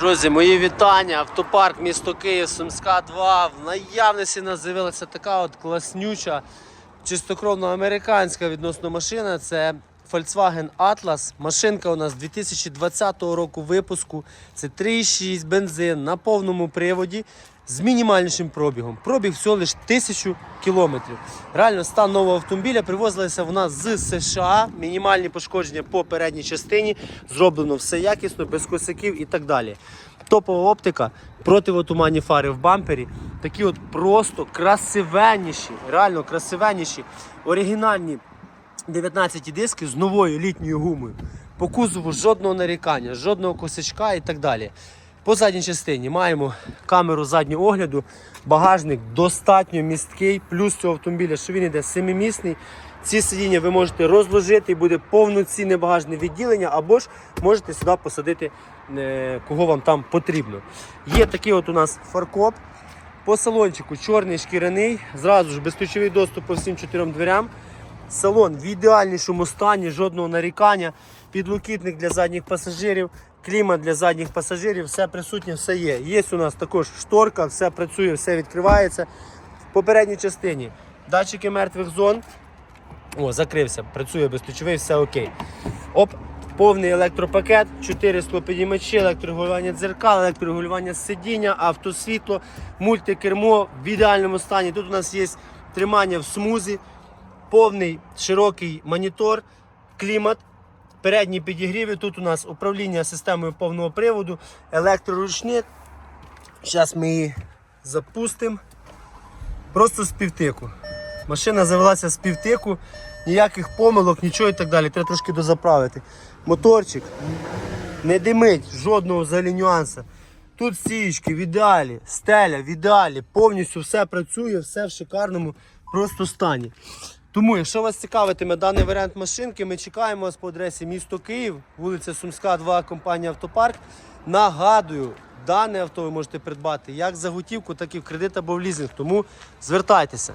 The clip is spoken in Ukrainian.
Друзі, мої вітання. Автопарк місто Київ, Сумська 2. В наявності нас з'явилася така от класнюча, чистокровно американська відносно машина. Це Volkswagen Atlas. Машинка у нас 2020 року випуску. Це 3,6 бензин на повному приводі з мінімальнішим пробігом. Пробіг всього лише 1000 кілометрів. Реально, стан нового автомобіля привозилися в нас з США. Мінімальні пошкодження по передній частині. Зроблено все якісно, без косяків і так далі. Топова оптика, противотуманні фари в бампері. Такі от просто красивенніші, реально красивенніші, оригінальні 19 диски з новою літньою гумою. По кузову жодного нарікання, жодного косячка і так далі. По задній частині маємо камеру заднього огляду, багажник достатньо місткий, плюс цього автомобіля, що він йде семимісний. Ці сидіння ви можете розложити і буде повноцінне багажне відділення, або ж можете сюди посадити е, кого вам там потрібно. Є такий от у нас фаркоп. По салончику чорний шкіряний, зразу ж безключовий доступ по всім чотирьом дверям. Салон в ідеальнішому стані, жодного нарікання, підлокітник для задніх пасажирів, клімат для задніх пасажирів, все присутнє, все є. Є у нас також шторка, все працює, все відкривається. В попередній частині датчики мертвих зон. О, закрився, працює безключовий, все окей. Оп, повний електропакет, 4 склопідіймачі, електрорегулювання дзеркал, електрорегулювання сидіння, автосвітло, мультикермо в ідеальному стані. Тут у нас є тримання в смузі, повний широкий монітор, клімат, передні підігріви. Тут у нас управління системою повного приводу, електроручник. Зараз ми її запустимо. Просто з півтику. Машина завелася з півтику, ніяких помилок, нічого і так далі. Треба трошки дозаправити. Моторчик не димить, жодного взагалі нюансу. Тут стіючки в ідеалі, стеля в ідеалі, повністю все працює, все в шикарному просто стані. Тому, якщо вас цікавитиме даний варіант машинки, ми чекаємо вас по адресі місто Київ, вулиця Сумська, 2, компанія Автопарк. Нагадую, дане авто ви можете придбати як за готівку, так і в кредит або в лізинг. Тому звертайтеся.